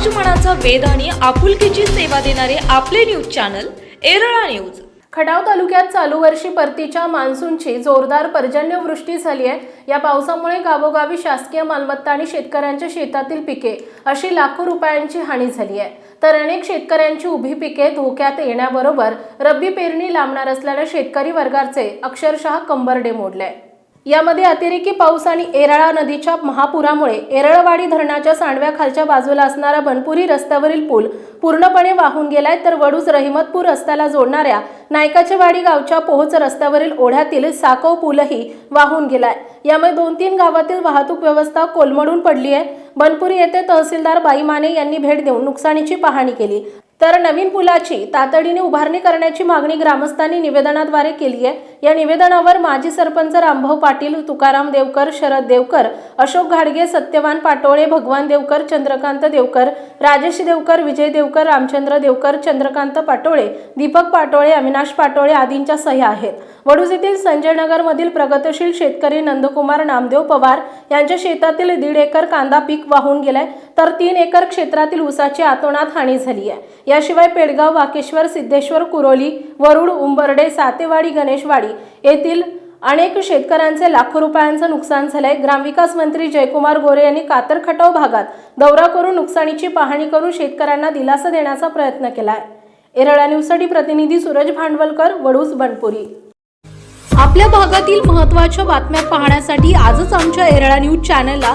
समाज मनाचा आणि आपुलकीची सेवा देणारे आपले न्यूज चॅनल एरळा न्यूज. खडाव तालुक्यात चालू वर्षी परतीच्या मान्सूनची जोरदार पर्जन्यवृष्टी झाली आहे. या पावसामुळे गावोगावी शासकीय मालमत्ता आणि शेतकऱ्यांच्या शेतातील पिके अशी लाखो रुपयांची हानी झाली आहे. तर अनेक शेतकऱ्यांची उभी पिके धोक्यात येण्याबरोबर रब्बी पेरणी लांबणार असल्याने शेतकरी वर्गाचे अक्षरशः कंबरडे मोडले. यामध्ये अतिरेकी पाऊस आणि एरळा नदीच्या महापुरामुळे एरळवाडी धरणाच्या सांडव्या खालच्या बाजूला असणारा बनपुरी रस्त्यावरील पूल पूर्णपणे वाहून गेलाय तर वडूज रहिमतपूर रस्त्याला जोडणाऱ्या नायकाचेवाडी गावच्या पोहोच रस्त्यावरील ओढ्यातील साकव पूलही वाहून गेलाय. यामुळे दोन तीन गावातील वाहतूक व्यवस्था कोलमडून पडली आहे बनपुरी येथे तहसीलदार बाई माने यांनी भेट देऊन नुकसानीची पाहणी केली. तर नवीन पुलाची तातडीने उभारणी करण्याची मागणी ग्रामस्थांनी निवेदनाद्वारे केली आहे. या निवेदनावर माजी सरपंच रामभाऊ पाटील तुकाराम देवकर शरद देवकर अशोक घाडगे सत्यवान पाटोळे भगवान देवकर चंद्रकांत देवकर राजेश देवकर विजय देवकर रामचंद्र देवकर चंद्रकांत पाटोळे दीपक पाटोळे अविनाश पाटोळे आदींच्या सह्या आहेत. वडूज येथील संजय नगरमधील प्रगतशील शेतकरी नंदकुमार नामदेव पवार यांच्या शेतातील दीड एकर कांदा पीक वाहून गेलाय. तर तीन एकर क्षेत्रातील ऊसाची आतोनात हानी झाली आहे. याशिवाय पेडगाव वाकेश्वर सिद्धेश्वर कुरोली वरुड उंबर्डे सातेवाडी गणेशवाडी येथील अनेक शेतकऱ्यांचे लाखो रुपयांचं नुकसान झालंय. ग्रामविकास मंत्री जयकुमार गोरे यांनी कातरखटाव भागात दौरा करून नुकसानीची पाहणी करून शेतकऱ्यांना दिलासा देण्याचा प्रयत्न केलाय. एरळा न्यूजसाठी प्रतिनिधी सूरज भांडवलकर वडूस बनपुरी. आपल्या भागातील महत्त्वाच्या बातम्या पाहण्यासाठी आजच आमच्या एरळा न्यूज चॅनलला